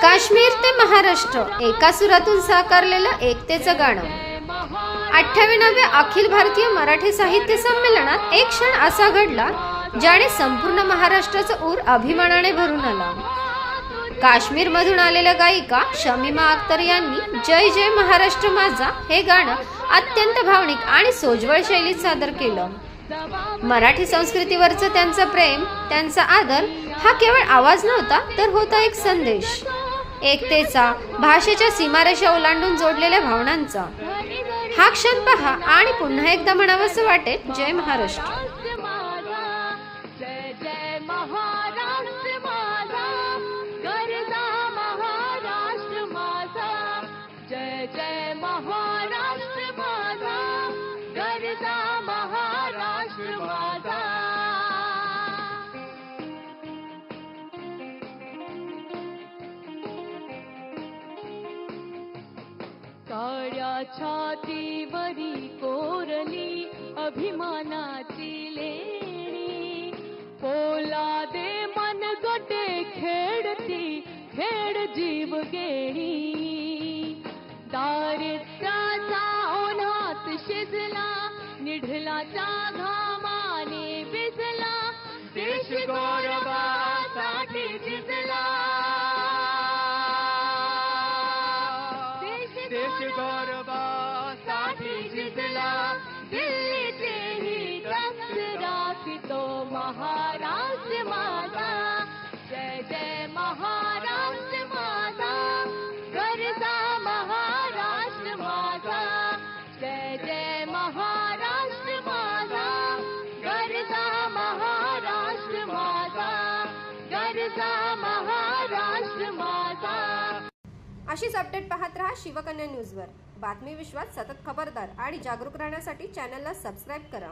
काश्मीर ते महाराष्ट्र एका सुरातून साकारलेलं एकतेचं गाणं. अठ्ठावन्नाव्या अखिल भारतीय मराठी साहित्य संमेलनात एक क्षण असा घडला ज्याने संपूर्ण महाराष्ट्राचं ऊर अभिमानाने भरून आला. काश्मीर मधून आलेल्या गायिका शमीमा अख्तर यांनी जय जय महाराष्ट्र माझा हे गाणं अत्यंत भावनिक आणि सोज्वळ शैलीत सादर केलं. मराठी संस्कृतीवरचं त्यांचं प्रेम त्यांचा आदर हा केवळ आवाज नव्हता तर होता एक संदेश. एकतेचा भाषेच्या सीमारेषा ओलांडून जोडलेल्या भावनांचा. हा क्षण पहा आणि पुन्हा एकदा म्हणावंसं वाटेल जय महाराष्ट्र. जय जय महाराष्ट्र छातीवरी कोरली अभिमानाची लेणी. पोलादे मन गटे खेडती खेड जीव गेणी. दारिद्र्याचा ओनात शिजला निढलाचा घामाने भिजला देश गौरवासाठी झिजला देश गौरवासाठी जिंकला दिल्लीचेही रक्त राखतो महाराष्ट्र माझा जय जय महाराष्ट्र माझा गरजा महाराष्ट्र माझा जय जय महाराष्ट्र माझा गरजा महाराष्ट्र माझा गरजा अशीच अपडेट पाहत रहा शिवकन्या न्यूजवर बातमी विश्वात सतत खबरदार आणि जागरूक राहण्यासाठी चॅनलला सबस्क्राईब करा.